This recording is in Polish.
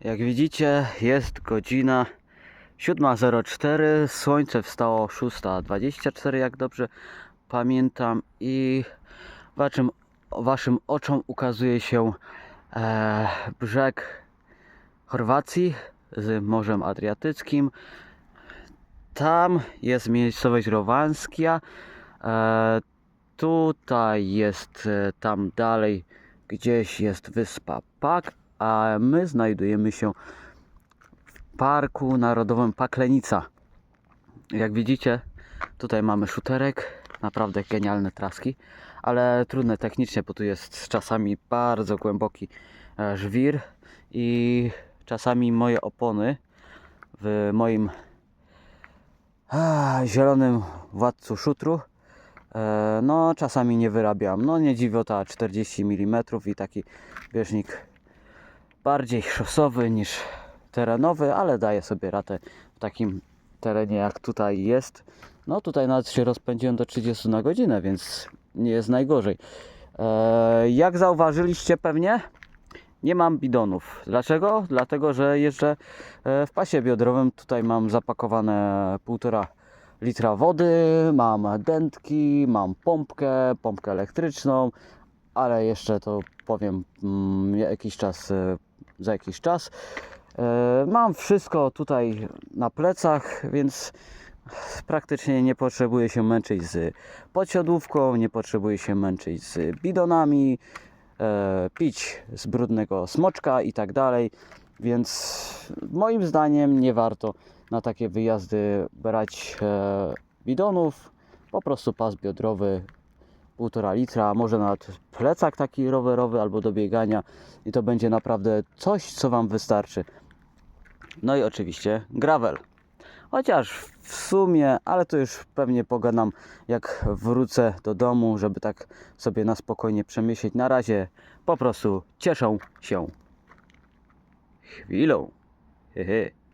Jak widzicie, jest godzina 7.04. Słońce wstało 6.24, jak dobrze pamiętam. I waszym, waszym oczom ukazuje się e, brzeg Chorwacji z Morzem Adriatyckim. Tam jest miejscowość Rowanskia. E, tutaj jest, e, tam dalej gdzieś jest wyspa Pak, a my znajdujemy się w Parku Narodowym Paklenica. Jak widzicie, tutaj mamy szuterek, naprawdę genialne traski, ale trudne technicznie, bo tu jest czasami bardzo głęboki e, żwir i czasami moje opony w moim a, zielonym władcu szutru e, no czasami nie wyrabiam. No nie dziwota 40 mm i taki bieżnik bardziej szosowy niż terenowy, ale daje sobie radę w takim terenie jak tutaj jest. No tutaj nawet się rozpędziłem do 30 na godzinę, więc nie jest najgorzej. E, jak zauważyliście pewnie, nie mam bidonów. Dlaczego? Dlatego, że jeżdżę e, w pasie biodrowym. Tutaj mam zapakowane 1,5 litra wody, mam dętki, mam pompkę, pompkę elektryczną, ale jeszcze to powiem mm, jakiś czas, e, za jakiś czas. E, Mam wszystko tutaj na plecach, więc praktycznie nie potrzebuję się męczyć z podsiodłówką, nie potrzebuję się męczyć z bidonami, e, pić z brudnego smoczka i tak dalej. Więc moim zdaniem nie warto na takie wyjazdy brać e, bidonów. Po prostu pas biodrowy 1,5 litra, może nawet plecak taki rowerowy albo do biegania i to będzie naprawdę coś, co Wam wystarczy. No i oczywiście gravel. Chociaż w sumie, ale to już pewnie pogadam jak wrócę do domu, żeby tak sobie na spokojnie przemyśleć. Na razie po prostu cieszą się chwilą. Hehe.